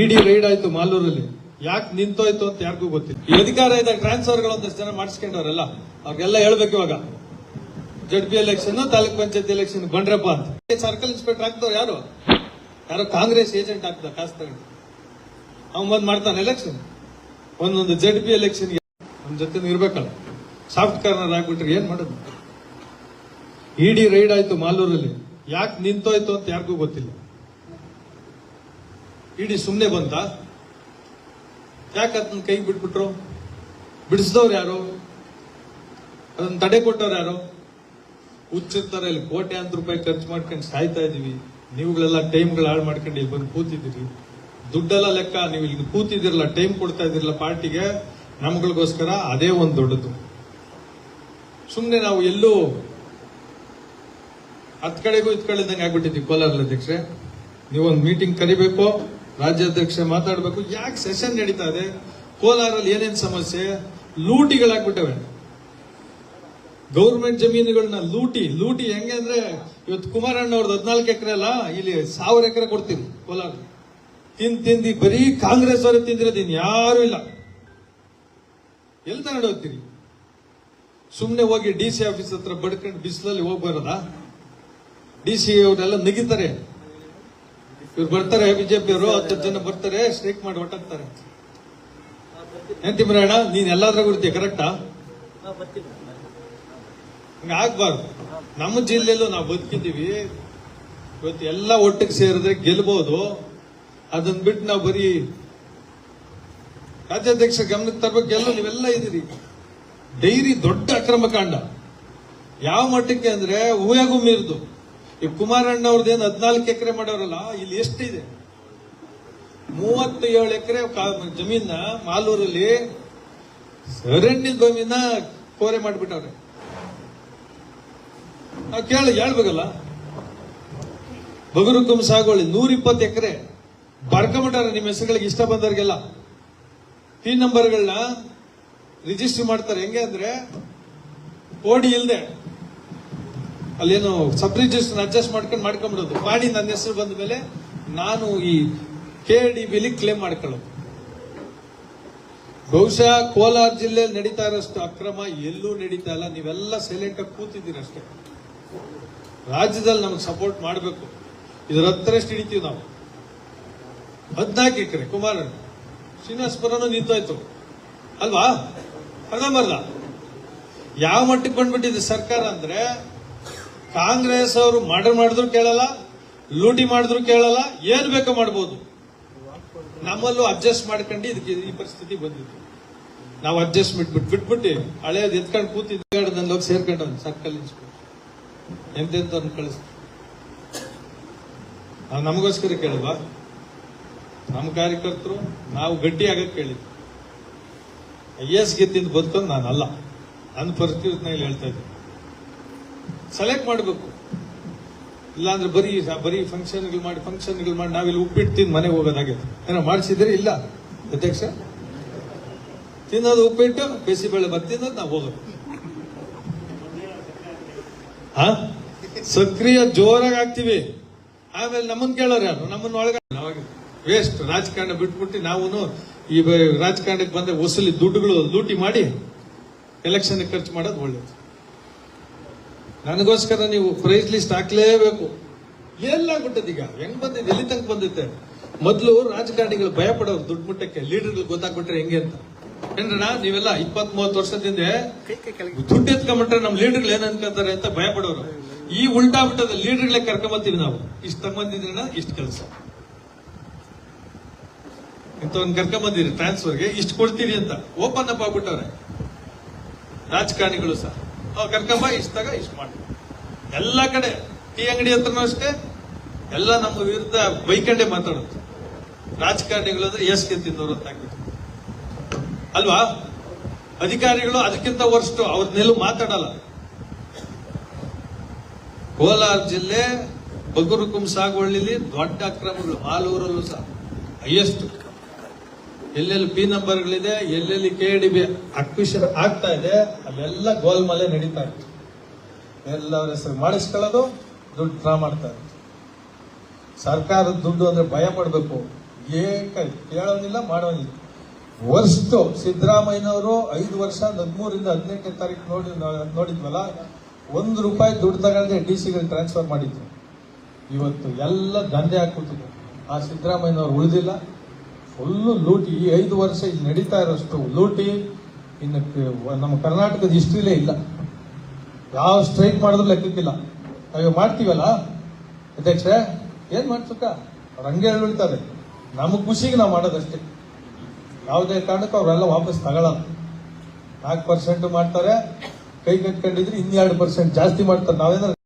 ಇಡಿ ride ಆಯ್ತು ಮಾಲೂರಲ್ಲಿ. ಯಾಕೆ ನಿಂತೋಯ್ತು ಅಂತ ಯಾರಿಗೂ ಗೊತ್ತಿಲ್ಲ. ಈ ಅಧಿಕಾರ ಇದ್ದಾಗ ಟ್ರಾನ್ಸ್ಫರ್ಗಳು ಒಂದಷ್ಟು ಜನ ಮಾಡಿಸ್ಕೊಂಡವ್ರಲ್ಲ, ಅವ್ರಿಗೆಲ್ಲ ಹೇಳ್ಬೇಕು ಇವಾಗ. Z P election taluk panchayat election Bandrappa ಅಂತ. ಸರ್ಕಲ್ ಇನ್ಸ್ಪೆಕ್ಟರ್ ಆಗ್ತವ್ರು ಯಾರು? ಯಾರೋ ಕಾಂಗ್ರೆಸ್ ಏಜೆಂಟ್ ಆಗ್ತದ ಕಾಸು ತಗೊಂಡು. ಅವ್ನು ಬಂದ್ ಮಾಡ್ತಾನೆ ಎಲೆಕ್ಷನ್ ಒಂದೊಂದು ಜಡ್ ಪಿ ಎಲೆಕ್ಷನ್ ನಮ್ಮ ಜೊತೆ ಇರ್ಬೇಕಲ್ಲ. ಸಾಫ್ಟ್ ಕಾರ್ನರ್ ಆಗ್ಬಿಟ್ರೆ ಏನ್ ಮಾಡೋದು? ಇಡಿ ರೈಡ್ ಆಯ್ತು ಮಾಲೂರಲ್ಲಿ. ಯಾಕೆ ನಿಂತೋಯ್ತು ಅಂತ ಯಾರಿಗೂ ಗೊತ್ತಿಲ್ಲ. ಇಡಿ ಸುಮ್ಮನೆ ಬಂತ? ಯಾಕೆ ಅದನ್ನ ಕೈ ಬಿಟ್ಬಿಟ್ರು? ಬಿಡಿಸಿದವ್ರು ಯಾರು? ಅದನ್ನ ತಡೆ ಕೊಟ್ಟವ್ರು ಯಾರು? ಹುಚ್ಚಿರ್ತಾರೆ ಇಲ್ಲಿ ಕೋಟ್ಯಾಂತರ ರೂಪಾಯಿ ಖರ್ಚು ಮಾಡ್ಕೊಂಡು ಸಾಯ್ತಾ ಇದೀವಿ. ನೀವುಗಳೆಲ್ಲ ಟೈಮ್ಗಳು ಹಾಳು ಮಾಡ್ಕೊಂಡು ಇಲ್ಲಿ ಬಂದು ಕೂತಿದ್ದೀರಿ. ದುಡ್ಡೆಲ್ಲ ಲೆಕ್ಕ, ನೀವು ಇಲ್ಲಿ ಕೂತಿದಿರಲ್ಲ ಟೈಮ್ ಕೊಡ್ತಾ ಇದಿರಲ್ಲ ಪಾರ್ಟಿಗೆ, ನಮ್ಗಳಿಗೋಸ್ಕರ ಅದೇ ಒಂದು ದೊಡ್ಡದು. ಸುಮ್ಮನೆ ನಾವು ಎಲ್ಲೂ ಹತ್ ಕಡೆಗೂ ಇತ್ ಇದ್ದಂಗೆ ಆಗ್ಬಿಟ್ಟಿದ್ದೀವಿ ಕೋಲಾರ ಅಧ್ಯಕ್ಷೆ ನೀವೊಂದು ಮೀಟಿಂಗ್ ಕರಿಬೇಕು. ರಾಜ್ಯಾಧ್ಯಕ್ಷ ಮಾತಾಡಬೇಕು. ಯಾಕೆ ಸೆಷನ್ ನಡೀತಾ ಇದೆ? ಕೋಲಾರಲ್ಲಿ ಏನೇನು ಸಮಸ್ಯೆ? ಲೂಟಿಗಳಾಗ್ಬಿಟ್ಟವೆ. ಗೌರ್ಮೆಂಟ್ ಜಮೀನುಗಳನ್ನ ಲೂಟಿ ಲೂಟಿ ಹೆಂಗೆ ಅಂದ್ರೆ ಇವತ್ತು ಕುಮಾರಣ್ಣ ಅವ್ರದ್ದು ಹದಿನಾಲ್ಕು ಎಕರೆ ಅಲ್ಲ, ಇಲ್ಲಿ ಸಾವಿರ ಎಕರೆ ಕೊಡ್ತೀನಿ ಕೋಲಾರ ತಿಂದು ತಿಂದು ಬರೀ ಕಾಂಗ್ರೆಸ್ ಅವರೇ ತಿಂದಿರೋದು ಯಾರು ಇಲ್ಲ. ಎಲ್ಲಿ ತಗೊಂಡು ಹೋಗ್ತೀರಿ? ಸುಮ್ಮನೆ ಹೋಗಿ ಡಿ ಸಿ ಆಫೀಸ್ ಹತ್ರ ಬಡ್ಕೊಂಡು ಬಿಸಿಲಲ್ಲಿ ಹೋಗ್ಬಾರದಾ? ಬರೋದಾ ಡಿ ಸಿ ಅವರೆಲ್ಲ ನಗಿತಾರೆ. ಇವ್ರು ಬರ್ತಾರೆ, ಬಿಜೆಪಿ ಅವರು, ಹತ್ತು ಜನ ಬರ್ತಾರೆ, ಸ್ಟ್ರೈಕ್ ಮಾಡಿ ಹೊಟ್ಟಾಗ್ತಾರೆ ಏನ್ ತಿಮ್ಮರಾಯಣ ನೀನ್ ಎಲ್ಲಾದ್ರಾಗ ಇರ್ತೀಯ ಕರೆಕ್ಟಾ ಹಂಗ ಆಗ್ಬಾರ್ದು. ನಮ್ಮ ಜಿಲ್ಲೆಯಲ್ಲೂ ನಾವು ಬದುಕಿದ್ದೀವಿ. ಇವತ್ತು ಎಲ್ಲ ಒಟ್ಟಿಗೆ ಸೇರಿದ್ರೆ ಗೆಲ್ಬಹುದು ಅದನ್ನ ಬಿಟ್ಟು ನಾವು ಬರೀ ರಾಜ್ಯಾಧ್ಯಕ್ಷ ಗಮನಕ್ಕೆ ತರಬೇಕು, ಎಲ್ಲ ನೀವೆಲ್ಲ ಇದ್ದೀರಿ. ಡೈರಿ ದೊಡ್ಡ ಅಕ್ರಮ ಕಾಂಡ. ಯಾವ ಮಟ್ಟಕ್ಕೆ ಅಂದ್ರೆ ಊಹೆಗೂ ಮೀರ್ದು ಈ ಕುಮಾರಣ್ಣ ಅವ್ರದ್ದೇನು ಹದಿನಾಲ್ಕು ಎಕರೆ ಮಾಡೋರಲ್ಲ, ಇಲ್ಲಿ ಎಷ್ಟಿದೆ? ಮೂವತ್ತೇಳು ಎಕರೆ ಜಮೀನ ಮಾಲೂರಲ್ಲಿ ಅರಣ್ಯ ಭೂಮಿನ ಕೋರೆ ಮಾಡಿಬಿಟ್ಟವ್ರೆ. ನಾವು ಕೇಳ, ಹೇಳ್ಬೇಕಲ್ಲ? ಬಗರುಕುಂ ಸಾಗುವಳಿ ನೂರ ಇಪ್ಪತ್ತು ಎಕರೆ. ಬರ್ಕೊಂಬಿಟ್ಟಾರೆ ನಿಮ್ಮ ಹೆಸರುಗಳಿಗೆ ಇಷ್ಟ ಬಂದವರಿಗೆಲ್ಲ. ಪಿ ನಂಬರ್ಗಳನ್ನ ರಿಜಿಸ್ಟರ್ ಮಾಡ್ತಾರೆ. ಹೆಂಗೆ ಅಂದ್ರೆ ಓಡಿ ಇಲ್ದೆ. ಅಲ್ಲೇನು ಸಬ್ ಅಡ್ಜಸ್ಟ್ ಮಾಡ್ಕೊಂಡು ಮಾಡ್ಕೊಂಡ್ಬಿಡೋದು. ಮಾಡಿ ನನ್ನ ಹೆಸರು ಬಂದ ಮೇಲೆ ನಾನು ಈ ಕೆ ಡಿ ಬಿಲಿ ಕ್ಲೇಮ್ ಮಾಡ್ಕೊಳ್ಳೋದು. ಬಹುಶಃ ಕೋಲಾರ ಜಿಲ್ಲೆಯಲ್ಲಿ ನಡೀತಾ ಇರೋಷ್ಟು ಅಕ್ರಮ ಎಲ್ಲೂ ನಡೀತಾ ಇಲ್ಲ. ನೀವೆಲ್ಲ ಸೈಲೆಂಟ್ ಆಗಿ ಕೂತಿದ್ದೀರಿ ಅಷ್ಟೇ. ರಾಜ್ಯದಲ್ಲಿ ನಮಗೆ ಸಪೋರ್ಟ್ ಮಾಡಬೇಕು. ಇದರ ಹತ್ತರಷ್ಟು ಹಿಡಿತೀವಿ ನಾವು. ಹದ್ನಾಲ್ಕು ಎಕರೆ ಕುಮಾರಣ್ಣ. ಶ್ರೀನಿವಾಸಪುರನು ನಿಂತೋಯ್ತು. ಅಲ್ವಾ? ಅರ್ಧಂಬರ್ಧ. ಯಾವ ಮಟ್ಟಕ್ಕೆ ಬಂದ್ಬಿಟ್ಟಿದೆ ಸರ್ಕಾರ ಅಂದ್ರೆ ಕಾಂಗ್ರೆಸ್ ಅವರು ಮರ್ಡರ್ ಮಾಡಿದ್ರು ಕೇಳಲ್ಲ, ಲೂಟಿ ಮಾಡಿದ್ರು ಕೇಳಲ್ಲ, ಏನ್ ಬೇಕೋ ಮಾಡ್ಬೋದು. ನಮ್ಮಲ್ಲೂ ಅಡ್ಜಸ್ಟ್ ಮಾಡ್ಕೊಂಡು ಇದಕ್ಕೆ ಈ ಪರಿಸ್ಥಿತಿ ಬಂದಿತ್ತು. ನಾವು ಅಡ್ಜಸ್ಟ್ಮೆಂಟ್ ಬಿಟ್ಟು ಬಿಟ್ಬಿಟ್ಟು ಹಳೆಯದು ಎತ್ಕೊಂಡು ಕೂತಿದ್ದ ನನ್ನ ಹೋಗಿ ಸೇರ್ಕೊಂಡು ಸರ್ಕಲ್ ಇನ್ಸ್ಪೆಕ್ಟರ್ ಎಂತೆಂತ ಕಳಿಸ್ ನಾವು ನಮಗೋಸ್ಕರ ಕೇಳಲ್ವಾ? ನಮ್ಮ ಕಾರ್ಯಕರ್ತರು, ನಾವು ಗಟ್ಟಿ ಆಗಕ್ಕೆ ಕೇಳಿದ್ವಿ. ಐ ಎಸ್ ಗೆದ್ದಿದ್ದು ಬದುಕೊಂಡು ನಾನಲ್ಲ. ನನ್ನ ಪರಿಸ್ಥಿತಿನಲ್ಲಿ ಹೇಳ್ತಾ ಇದ್ದೀನಿ. ಸೆಲೆಕ್ಟ್ ಮಾಡಬೇಕು. ಇಲ್ಲಾಂದ್ರೆ ಬರೀ ಬರೀ ಫಂಕ್ಷನ್ಗಳು ಮಾಡಿ ಫಂಕ್ಷನ್ಗಳು ಮಾಡಿ ನಾವಿಲ್ಲಿ ಉಪ್ಪಿಟ್ಟು ತಿಂದು ಮನೆಗೆ ಹೋಗೋದಾಗೆ ಏನೋ ಮಾಡಿಸಿದ್ರೆ ಇಲ್ಲ. ಅಧ್ಯಕ್ಷ? ತಿನ್ನೋದು ಉಪ್ಪಿಟ್ಟು, ಬೇಸಿಬೇಳೆ ತಿನ್ನೋದು, ನಾವು ಹೋಗೋದು. ಹಾ? ಸಕ್ರಿಯ ಜೋರಾಗಿ ಆಗ್ತೀವಿ ಆಮೇಲೆ ನಮ್ಮನ್ನ ಕೇಳೋರು ಯಾರು? ನಮ್ಮನ್ನ ಒಳಗ ವೇಸ್ಟ್ ರಾಜಕಾರಣ ಬಿಟ್ಬಿಟ್ಟು ನಾವು ಈ ರಾಜಕಾರಣಕ್ಕೆ ಬಂದ ವಸೂಲಿ ದುಡ್ಡುಗಳು ಲೂಟಿ ಮಾಡಿ ಎಲೆಕ್ಷನ್ ಖರ್ಚು ಮಾಡೋದು ಒಳ್ಳೇದು. ನನಗೋಸ್ಕರ ನೀವು ಪ್ರೈಸ್ ಲಿಸ್ಟ್ ಹಾಕ್ಲೇಬೇಕು. ಎಲ್ಲಾಗ್ಬಿಟ್ಟದ ಈಗ. ಹೆಂಗ್ ಬಂದಿದೆ ಎಲ್ಲಿ ತನಕ ಬಂದಿತ್ತೆ ಮೊದಲು ರಾಜಕಾರಣಿಗಳು ಭಯ ಪಡೋರು ದುಡ್ಡು ಮುಟ್ಟಕ್ಕೆ ಲೀಡರ್ಗಳು ಗೊತ್ತಾಗ್ಬಿಟ್ರೆ ಹೆಂಗೆ ಅಂತ. ಏನ್ರಣ್ಣ, ನೀವೆಲ್ಲ ಇಪ್ಪತ್ ಮೂವತ್ತು ವರ್ಷದಿಂದ ದುಡ್ಡು ಎತ್ಕೊಂಡ್ಬಿಟ್ರೆ ನಮ್ ಲೀಡರ್ಗಳು ಏನ್ ಅನ್ಕೊಂತಾರೆ ಅಂತ ಭಯ ಪಡೋರು ಈ ಉಲ್ಟಾ ಬಿಟ್ಟದ ಲೀಡರ್ಗಳೇ ಕರ್ಕೊಂಬತ್ತೀವಿ ನಾವು. ಇಷ್ಟ ತಗೊಂಬಂದಿದ್ರಣ್ಣ ಇಷ್ಟ ಕೆಲಸ. ಇಂಥವ್ನ ಕರ್ಕೊಂಬಂದಿರಿ ಟ್ರಾನ್ಸ್ಫರ್ಗೆ ಇಷ್ಟು ಕೊಡ್ತೀವಿ ಅಂತ. ಓಪನ್ ಅಪ್ ಆಗ್ಬಿಟ್ಟವ್ರೆ. ರಾಜಕಾರಣಿಗಳು ಸಹ. ಅವ್ ಕರ್ಕೊಂಬ ಇಷ್ಟಾಗ ಇಷ್ಟು ಮಾಡಿ. ಎಲ್ಲ ಕಡೆ ಟೀ ಅಂಗಡಿ ಹತ್ರನೂ ಅಷ್ಟೇ, ಎಲ್ಲ ನಮ್ಮ ವಿರುದ್ಧ ಬೈಕಂಡೆ ಮಾತಾಡುತ್ತೆ. ರಾಜಕಾರಣಿಗಳು ಅಂದ್ರೆ ಎಸ್ಗೆ ತಿಂದವರು ಅಂತ ಆಗ್ಬಿಟ್ಟು. ಅಲ್ವಾ? ಅಧಿಕಾರಿಗಳು ಅದಕ್ಕಿಂತ ವರ್ಸ್ಟ್ ಅವ್ರನ್ನೆಲ್ಲೂ ಮಾತಾಡಲ್ಲ. ಕೋಲಾರ ಜಿಲ್ಲೆ ಬಗುರುಕುಂ ಸಾಗುವಳ್ಳಿಲಿ ದೊಡ್ಡ ಅಕ್ರಮಗಳು ಮಾಲೂರಲ್ಲೂ ಸಹ, ಹೈಯೆಸ್ಟ್. ಎಲ್ಲೆಲ್ಲಿ ಪಿ ನಂಬರ್ಗಳಿದೆ ಎಲ್ಲೆಲ್ಲಿ ಕೆ ಡಿ ಬಿ ಅಕ್ವಿಷನ್ ಆಗ್ತಾ ಇದೆ, ಅಲ್ಲೆಲ್ಲ ಗೋಲ್ಮಾಲೆ ನಡೀತಾ ಇತ್ತು ಎಲ್ಲರ ಹೆಸರು ಮಾಡಿಸ್ಕೊಳ್ಳೋದು, ದುಡ್ಡು ಡ್ರಾ ಮಾಡ್ತಾ ಇತ್ತು ಸರ್ಕಾರದ ದುಡ್ಡು ಅಂದ್ರೆ ಭಯ ಪಡಬೇಕು. ಏಕ ಕೇಳೋನಿಲ್ಲ ಮಾಡೋನಿಲ್ಲ ವರ್ಷು ಸಿದ್ದರಾಮಯ್ಯನವರು ಐದು ವರ್ಷ, ಹದಿಮೂರಿಂದ ಹದಿನೆಂಟನೇ ತಾರೀಕು ನೋಡಿ, ನೋಡಿದ್ವಲ್ಲ, ಒಂದು ರೂಪಾಯಿ ದುಡ್ಡು ತಗೊಂಡ್ರೆ ಡಿ ಸಿಗಳು ಟ್ರಾನ್ಸ್ಫರ್ ಮಾಡಿದ್ರು. ಇವತ್ತು ಎಲ್ಲ ದಂಧೆ ಹಾಕ್ಬಿಟ್ಟಿದ್ರು ಆ ಸಿದ್ದರಾಮಯ್ಯನವ್ರು ಉಳಿದಿಲ್ಲ. ಫುಲ್ಲು ಲೂಟಿ, ಈ ಐದು ವರ್ಷ ಇಲ್ಲಿ ನಡೀತಾ ಇರೋಷ್ಟು ಲೂಟಿ, ಇನ್ನು ನಮ್ಮ ಕರ್ನಾಟಕದ ಹಿಸ್ಟ್ರಿಲೇ ಇಲ್ಲ. ಯಾವ ಸ್ಟ್ರೈಕ್ ಮಾಡಿದ್ರು ಲೆಕ್ಕಕ್ಕಿಲ್ಲ. ಅಯ್ಯೋ, ಮಾಡ್ತೀವಲ್ಲ? ಅಧ್ಯಕ್ಷ ಏನ್ ಮಾಡ್ಸಕ್ಕ ಅವ್ರು ಹಂಗೆ ಹೇಳ್ಬಿಡ್ತಾರೆ. ನಮ್ಮ ಖುಷಿಗೆ ನಾವು ಮಾಡೋದಷ್ಟೇ. ಯಾವುದೇ ಕಾರಣಕ್ಕೂ ಅವರೆಲ್ಲ ವಾಪಸ್ ತಗೊಳ್ಳಲ್ಲ ನಾಲ್ಕು ಪರ್ಸೆಂಟ್ ಮಾಡ್ತಾರೆ, ಕೈ ಕಟ್ಕೊಂಡಿದ್ರೆ ಇನ್ನೆರಡು ಪರ್ಸೆಂಟ್ ಜಾಸ್ತಿ ಮಾಡ್ತಾರೆ. ನಾವೇನಾದ್ರು